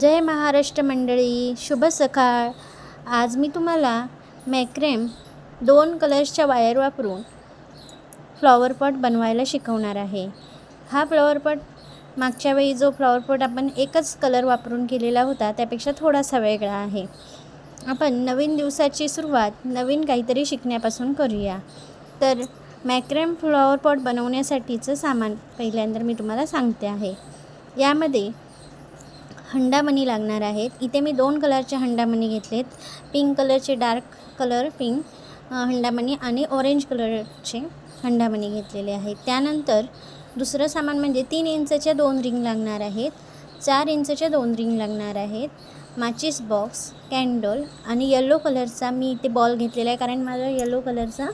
जय महाराष्ट्र मंडळी शुभ सकाळ. आज मी तुम्हाला मॅक्रेम दोन कलर्सच्या वायर वापरून फ्लॉवरपॉट बनवायला शिकवणार आहे. हा फ्लॉवरपॉट मागच्या वेळी जो फ्लॉवरपॉट आपण एकच कलर वापरून केलेला होता त्यापेक्षा थोडासा वेगळा आहे. आपण नवीन दिवसाची सुरुवात नवीन काहीतरी शिकण्यापासून करूया. तर मॅक्रेम फ्लॉवरपॉट बनवण्यासाठीचं सामान पहिल्यांदा मी तुम्हाला सांगते आहे. यामध्ये हंडामणी लागणार आहेत. इथे मी दोन कलरचे हंडामणी घेतलेत. पिंक कलरचे डार्क कलर पिंक हंडामणी आणि ऑरेंज कलरचे हंडामणी घेतलेले आहेत. त्यानंतर दुसरं सामान म्हणजे तीन इंचच्या दोन रिंग लागणार आहेत. चार इंचच्या दोन रिंग लागणार आहेत. माचीस बॉक्स कॅन्डल आणि येलो कलरचा मी इथे बॉल घेतलेला आहे कारण माझा येलो कलरचा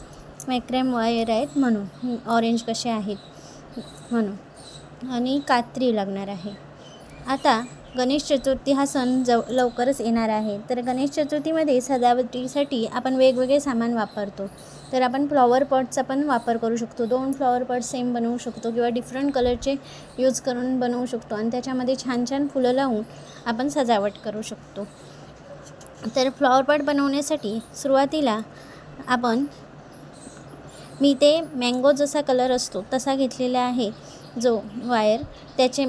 मॅक्रॅम वायर आहेत म्हणून. ऑरेंज कसे आहेत म्हणून. आणि कात्री लागणार आहे. आता गणेश चतुर्थी हा सण जव लवकरच येणार आहे. तर गणेश चतुर्थीमध्ये सजावटीसाठी आपण वेगवेगळे सामान वापरतो. तर आपण फ्लॉवर पॉटचा पण वापर करू शकतो. दोन फ्लॉवर पॉट सेम बनवू शकतो किंवा डिफरंट कलरचे यूज करून बनवू शकतो. आणि त्याच्यामध्ये छान छान फुलं लावून आपण सजावट करू शकतो. तर फ्लॉवर पॉट बनवण्यासाठी सुरुवातीला आपण मी ते मँगो जसा कलर असतो तसा घेतलेला आहे जो वायर त्याचे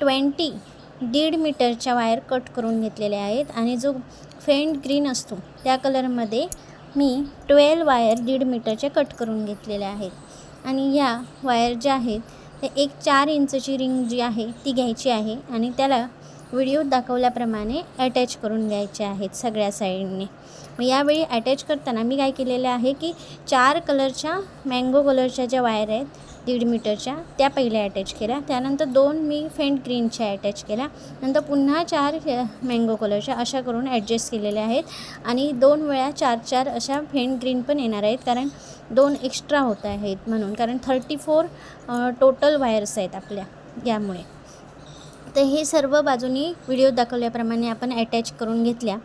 ट्वेंटी दीड मीटरच्या वायर कट करून घेतलेल्या आहेत आणि जो फेंट ग्रीन असतो त्या कलरमध्ये मी ट्वेल्व वायर दीड मीटरच्या कट करून घेतलेल्या आहेत. आणि ह्या वायर ज्या आहेत ते एक चार इंचची रिंग जी आहे ती घ्यायची आहे आणि त्याला व्हिडिओ दाखवल्याप्रमाणे अटॅच करून घ्यायचे आहेत सगळ्या साईडने. मग यावेळी अटॅच करताना मी काय केलेलं आहे की चार कलरच्या मँगो कलरच्या ज्या वायर आहेत दीड मीटरच्या त्या पहिल्या अटॅच केल्या. त्यानंतर दोन मी फेंट ग्रीनच्या अटॅच केल्या. नंतर पुन्हा चार मँगो कलरच्या अशा करून ॲडजस्ट केलेल्या आहेत. आणि दोन वेळा चार चार अशा फेंट ग्रीन पण येणार आहेत. कारण दोन एक्स्ट्रा होत आहेत म्हणून. कारण थर्टी फोर टोटल वायर्स आहेत आपल्या यामुळे. तर हे सर्व बाजूनी व्हिडिओ दाखवल्याप्रमाणे आपण अटॅच करून घेतल्या.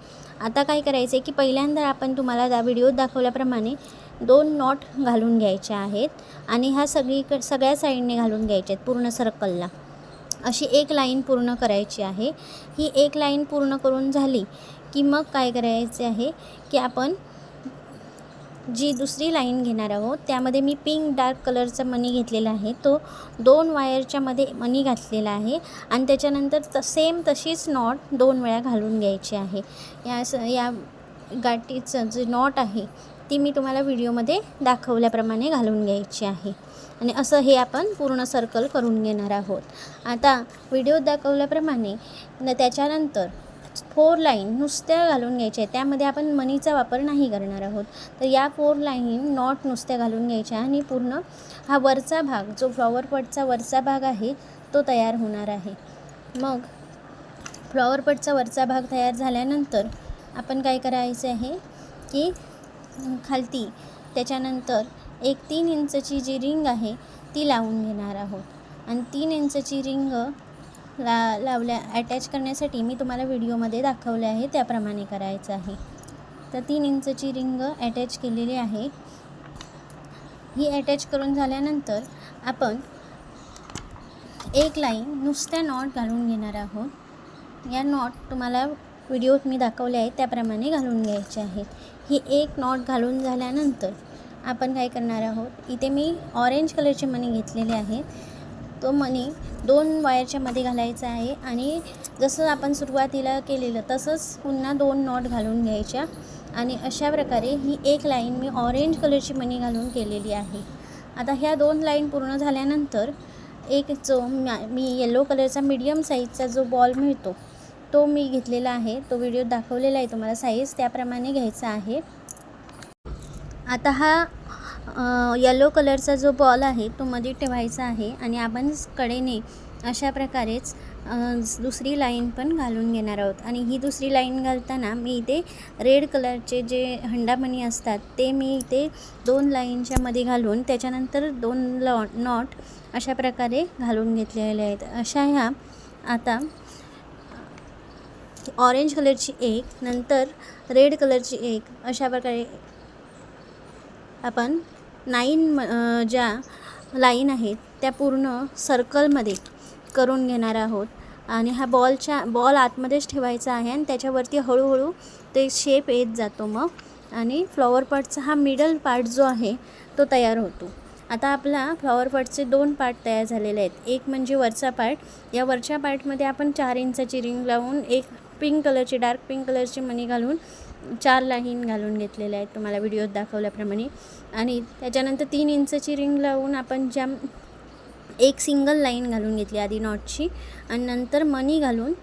आता काय करायचं आहे की पहिल्यांदा आपण तुम्हाला दा व्हिडिओ दाखवल्याप्रमाणे दोन नॉट घालून घ्यायचे आहेत आणि ह्या सगळीक सगळ्या साईडने घालून घ्यायचे आहेत पूर्ण सर्कलला अशी एक लाईन पूर्ण करायची आहे. ही एक लाईन पूर्ण करून झाली की मग काय करायचे आहे की आपण जी दुसरी लाईन घेणार आहोत त्यामध्ये मी पिंक डार्क कलरचा मनी घेतलेला आहे. तो दोन वायरच्यामध्ये मनी घातलेला आहे आणि त्याच्यानंतर त सेम तशीच नॉट दोन वेळा घालून घ्यायची आहे. या स या गाठीचं जे नॉट आहे ती मी तुम्हाला व्हिडिओमध्ये दाखवल्याप्रमाणे घालून घ्यायची आहे. आणि असं हे आपण पूर्ण सर्कल करून घेणार आहोत. आता व्हिडिओ दाखवल्याप्रमाणे न त्याच्यानंतर फोर लाईन नुसत्या घालून घ्यायच्या आहेत. त्यामध्ये आपण मनीचा वापर नाही करणार आहोत. तर या फोर लाईन नॉट नुसत्या घालून घ्यायच्या आणि पूर्ण हा वरचा भाग जो फ्लॉवर पॉटचा वरचा भाग आहे तो तयार होणार आहे. मग फ्लॉवर पॉटचा वरचा भाग तयार झाल्यानंतर आपण काय करायचं आहे की खालती त्याच्यानंतर एक तीन इंचची जी रिंग आहे ती लावून घेणार आहोत. आणि तीन इंचची रिंग ला लावल्या अटॅच करण्यासाठी मी तुम्हाला व्हिडिओमध्ये दाखवले आहे त्याप्रमाणे करायचं आहे. तर तीन इंचची रिंग अटॅच केलेली आहे. ही अटॅच करून झाल्यानंतर आपण एक लाईन नुसत्या नॉट घालून घेणार आहोत. या नॉट तुम्हाला व्हिडिओत मी दाखवले आहे त्याप्रमाणे घालून घ्यायचे आहेत. ही एक नॉट घालून झाल्यानंतर आपण काय करणार आहोत इथे मी ऑरेंज कलरचे मणी घेतलेले आहेत तो मणी दोन वायरच्या मध्ये घालायचा आहे. आणि जसं आपण सुरुवातीला केलेलं तसंच पुन्हा दोन नॉट घालून घ्यायच्या. आणि अशा प्रकारे ही एक लाईन मी ऑरेंज कलरची मणी घालून केलेली आहे. आता ह्या दोन लाईन पूर्ण झाल्यानंतर एक जो मी येलो कलरचा मीडियम साईजचा जो बॉल मिळतो तो मी घेतलेला आहे. तो व्हिडिओ दाखवलेला आहे तुम्हाला साईज त्याप्रमाणे घ्यायचा आहे. आता हा येलो कलरचा जो बॉल आहे तो मध्ये ठेवायचा आहे आणि आपण कडेने अशा प्रकारेच दुसरी लाईन पण घालून घेणार आहोत. आणि ही दुसरी लाईन घालताना मी इथे रेड कलरचे जे हंडामणी असतात ते मी इथे दोन लाईनच्या मध्ये घालून त्याच्यानंतर दोन लॉ नॉट अशा प्रकारे घालून घेतलेले आहेत. अशा ह्या आता ऑरेंज कलरची एक नंतर रेड कलरची एक अशा प्रकारे आपण नाईन म ज्या लाईन आहेत त्या पूर्ण सर्कलमध्ये करून घेणार आहोत. आणि हा बॉलच्या बॉल आतमध्येच ठेवायचा आहे आणि त्याच्यावरती हळूहळू ते शेप येत जातो मग. आणि फ्लॉवर पॉटचा हा मिडल पार्ट जो आहे तो तयार होतो. आता आपला फ्लॉवर पॉटचे दोन पार्ट तयार झालेले आहेत. एक म्हणजे वरचा पार्ट या वरच्या पार्टमध्ये आपण चार इंचाची रिंग लावून एक पिंक कलरची डार्क पिंक कलरची मणी घालून चार लाईन घालून घेतलेल्या आहेत तुम्हाला व्हिडिओत दाखवल्याप्रमाणे. आणि त्याच्यानंतर तीन इंचची रिंग लावून आपण ज्या एक सिंगल लाईन घालून घेतली आधी नॉटची आणि नंतर मनी घालून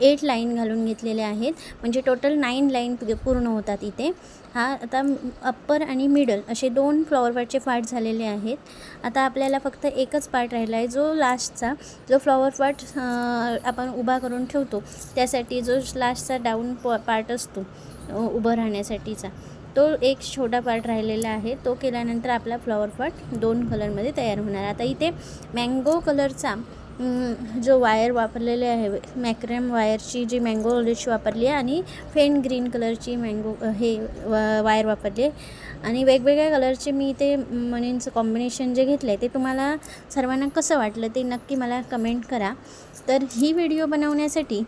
एट लाईन घालून घेतलेल्या आहेत. म्हणजे टोटल नाईन लाईन पूर्ण होतात इथे. हा आता अप्पर आणि मिडल असे दोन फ्लॉवरपार्टचे पार्ट झालेले आहेत. आता आपल्याला फक्त एकच पार्ट राहिला आहे जो लास्टचा जो फ्लॉवर पार्ट आपण उभा करून ठेवतो. त्यासाठी जो लास्टचा डाऊन प पार्ट असतो उभं राहण्यासाठीचा तो एक छोटा पार्ट राहिलेला आहे. तो केल्यानंतर आपला फ्लॉवर पॉट दोन कलरमध्ये तयार होणार आता इथे मँगो कलरचा जो वायर वापरलेले आहे मॅक्रॅम वायरची जी मँगो ऑलिश वापरली आहे आणि फेंट ग्रीन कलरची मँगो हे वा- वायर वापरली आहे. आणि वेगवेगळ्या कलरचे मी ते मनींचं कॉम्बिनेशन जे घेतलं आहे ते तुम्हाला सर्वांना कसं वाटलं ते नक्की मला कमेंट करा. तर ही व्हिडिओ बनवण्यासाठी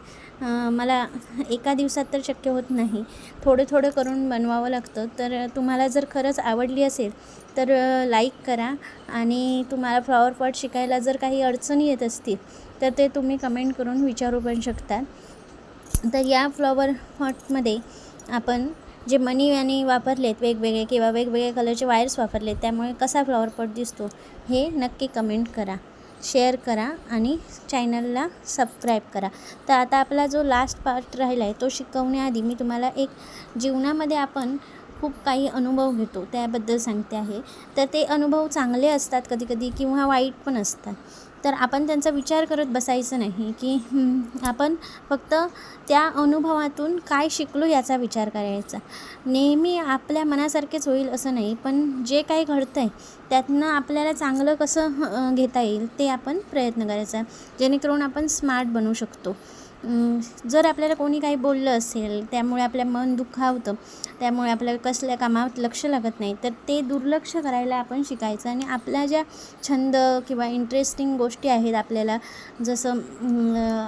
मला एका दिवसात तर शक्य होत नाही. थोडं थोडं करून बनवावं लागतं. तर तुम्हाला जर खरंच आवडली असेल तर लाईक करा. आणि तुम्हाला फ्लॉवर पॉट शिकायला जर काही अडचणी येत असतील तर ते तुम्ही कमेंट करून विचारू पण शकता. तर या फ्लॉवर पॉटमध्ये आपण जे मनी यांनी वापरलेत वेगवेगळे किंवा वेगवेगळे कलरचे वायर्स वापरलेत त्यामुळे कसा फ्लॉवर पॉट दिसतो हे नक्की कमेंट करा. शेअर करा आणि चॅनलला सबस्क्राईब करा. तर आता आपला जो लास्ट पार्ट राहिला आहे तो शिकवण्याआधी मी तुम्हाला एक जीवनामध्ये आपण खूप काही अनुभव घेतो त्याबद्दल सांगते आहे. तर ते अनुभव चांगले असतात कधीकधी किंवा वाईट पण असतात. तर आपण त्यांचा विचार करत बसायचं नाही की आपण फक्त त्या अनुभवातून काय शिकलो याचा विचार करायचा. नेहमी आपल्या मनासारखेच होईल असं नाही पण जे काही घडतं आहे त्यातनं आपल्याला चांगलं कसं घेता येईल ते आपण प्रयत्न करायचा जेणेकरून आपण स्मार्ट बनू शकतो. जर आपल्याला कोणी काही बोललं असेल त्यामुळे आपलं मन दुखावतं त्यामुळे आपल्याला कसल्या कामात लक्ष लागत नाही तर ते दुर्लक्ष करायला आपण शिकायचं. आणि आपल्या ज्या छंद किंवा इंटरेस्टिंग गोष्टी आहेत आपल्याला जसं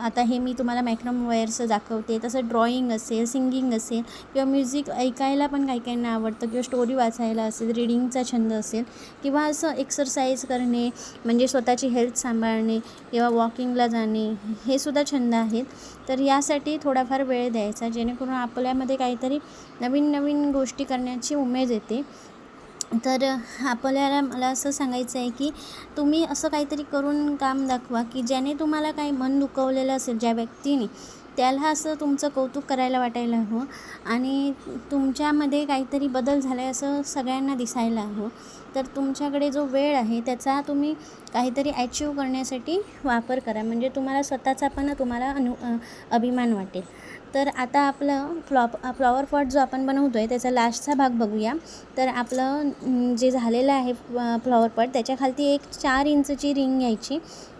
आता हे मी तुम्हाला मॅक्रम वायरचं दाखवते तसं ड्रॉइंग असेल सिंगिंग असेल किंवा म्युझिक ऐकायला पण काही काहींना आवडतं किंवा स्टोरी वाचायला असेल रीडिंगचा छंद असेल किंवा असं एक्सरसाइज करणे म्हणजे स्वतःची हेल्थ सांभाळणे किंवा वॉकिंगला जाणे हे सुद्धा छंद आहेत. तर यासाठी थोडाफार वेळ द्यायचा जेणेकरून आपल्यामध्ये काहीतरी नवीन नवीन गोष्टी करण्याची उमेद येते. तर आपल्याला मला असं सांगायचं आहे की तुम्ही असं काहीतरी करून काम दाखवा की ज्याने तुम्हाला काही मन दुखवलेलं असेल ज्या व्यक्तीने त्याला असं तुमचं कौतुक करायला वाटायला हवं. आणि तुमच्यामध्ये काहीतरी बदल झाला आहे असं सगळ्यांना दिसायला हवं. तर तुमच्याकडे जो वेळ आहे त्याचा तुम्ही काहीतरी ॲचीव करण्यासाठी वापर करा. म्हणजे तुम्हाला स्वतःचा पण तुम्हाला अनु अभिमान वाटेल. तर आता आपलं फ्लॉप फ्लॉवर पॉट जो आपण बनवतो आहे त्याचा लास्टचा भाग बघूया. तर आपलं जे झालेलं आहे फ्लॉवर पॉट त्याच्या खालती एक चार इंचची रिंग घ्यायची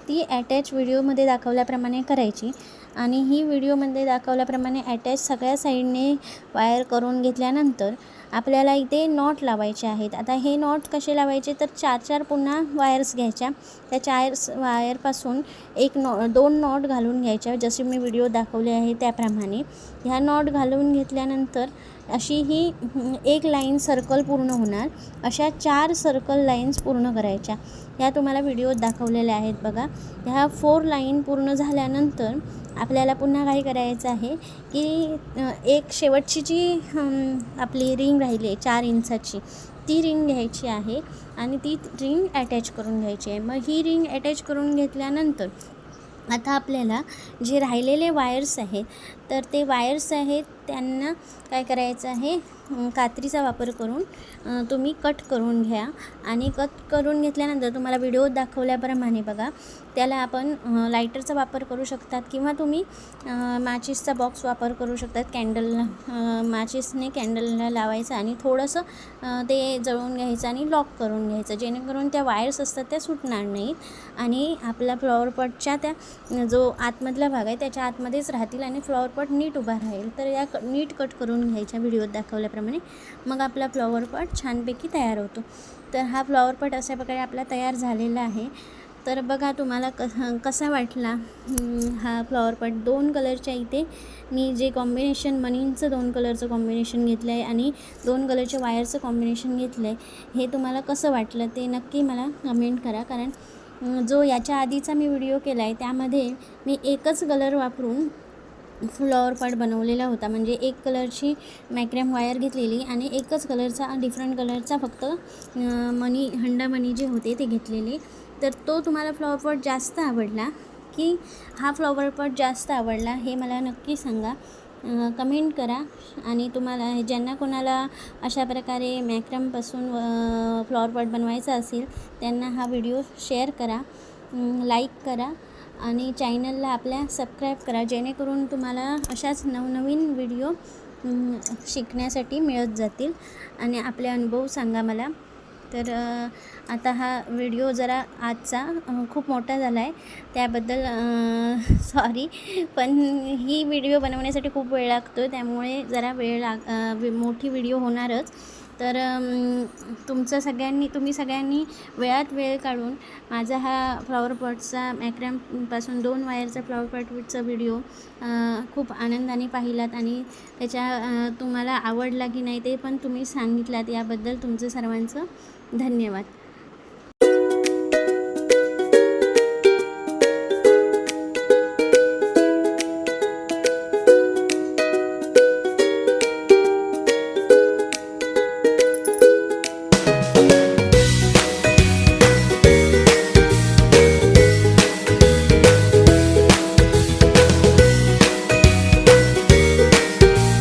ती अटॅच व्हिडिओमध्ये दाखवल्याप्रमाणे करायची. आणि ही व्हिडिओमध्ये दाखवल्याप्रमाणे अटॅच सगळ्या साईडने वायर करून घेतल्यानंतर आपल्याला इथे नॉट लावायचे आहेत. आता हे नॉट कसे लावायचे? तर चार चार पुन्हा वायर्स घ्यायच्या. त्या चार वायरपासून एक नॉ दोन नॉट घालून घ्यायच्या. जसे मी व्हिडिओ दाखवले आहे त्याप्रमाणे. ह्या नॉट घालून घेतल्यानंतर अशी ही एक लाईन सर्कल पूर्ण होणार. अशा चार सर्कल लाईन्स पूर्ण करायच्या. ह्या तुम्हाला व्हिडिओत दाखवलेल्या आहेत बघा. ह्या फोर लाईन पूर्ण झाल्यानंतर आपल्याला पुन्हा काय करायचं आहे की एक शेवटची जी आपली रिंग राहिली आहे चार इंचाची ती रिंग घ्यायची आहे आणि ती रिंग अटॅच करून घ्यायची आहे. मग ही रिंग अटॅच करून घेतल्यानंतर आता आपल्याला जे राहिलेले वायर्स आहेत तर ते वायर्स आहेत त्यांना काय करायचं आहे? कात्रीचा वापर करून तुम्ही कट करून घ्या. आणि कट करून घेतल्यानंतर तुम्हाला व्हिडिओ दाखवल्याप्रमाणे बघा त्याला आपण लायटरचा वापर करू शकतात किंवा तुम्ही माचिसचा बॉक्स वापर करू शकतात कॅन्डल माचिसने कॅन्डलला लावायचं आणि थोडंसं ते जळून घ्यायचं आणि लॉक करून घ्यायचं. जेणेकरून त्या वायर्स असतात त्या सुटणार नाहीत. आणि आपला फ्लॉवरपॉटच्या त्या जो आतमधला भाग आहे त्याच्या आतमध्येच राहतील आणि फ्लॉवरपॉट नीट उभा राहील. तर या नीट कट करून घ्यायच्या व्हिडिओत दाखवल्याप्रमाणे. मग आपला फ्लॉवर पॉट छानपैकी तयार होतो. तर हा फ्लॉवर पॉट अशा प्रकारे आपला तयार झालेला आहे. तर बघा तुम्हाला क कसा वाटला? हा फ्लॉवर पॉट दोन कलरच्या इथे मी जे कॉम्बिनेशन मनींचं दोन कलरचं कॉम्बिनेशन घेतलं आहे आणि दोन कलरच्या वायरचं कॉम्बिनेशन घेतलं आहे हे तुम्हाला कसं वाटलं ते नक्की मला कमेंट करा. कारण जो याच्या आधीचा मी व्हिडिओ केला आहे त्यामध्ये मी एकच कलर वापरून फ्लॉवर पार्ट बनवलेला होता. म्हणजे एक कलरची मॅक्रॅम वायर घेतलेली आणि एकच कलरचा डिफरंट कलरचा फक्त मनी हंडा मनी जे होते ते घेतलेले. तर तो तुम्हाला फ्लॉवर पॉट जास्त आवडला की हा फ्लॉवर पॉट जास्त आवडला हे मला नक्की सांगा. कमेंट करा आणि तुम्हाला ज्यांना कोणाला अशा प्रकारे मॅक्रमपासून फ्लॉवर पॉट बनवायचा असेल त्यांना हा व्हिडिओ शेअर करा. लाईक करा. आणि चॅनलला आपल्या सबस्क्राईब करा जेणेकरून तुम्हाला अशाच नवनवीन व्हिडिओ शिकण्यासाठी मिळत जातील आणि आपले अनुभव सांगा मला. तर आता हा व्हिडिओ जरा आजचा खूप मोठा झाला आहे त्याबद्दल सॉरी पण ही व्हिडिओ बनवण्यासाठी खूप वेळ लागतो त्यामुळे जरा वेळ लाग वि- मोठी व्हिडिओ होणारच. तर तुमचं सगळ्यांनी तुम्ही सगळ्यांनी वेळात वेळ काढून माझा हा फ्लॉवर पॉटचा मॅक्रॅमपासून दोन वायरचा फ्लॉवर पॉटचा व्हिडिओ खूप आनंदाने पाहिलात आणि त्याच्या तुम्हाला आवडला की नाही ते पण तुम्ही सांगितलात. याबद्दल तुमचं सर्वांचं धन्यवाद.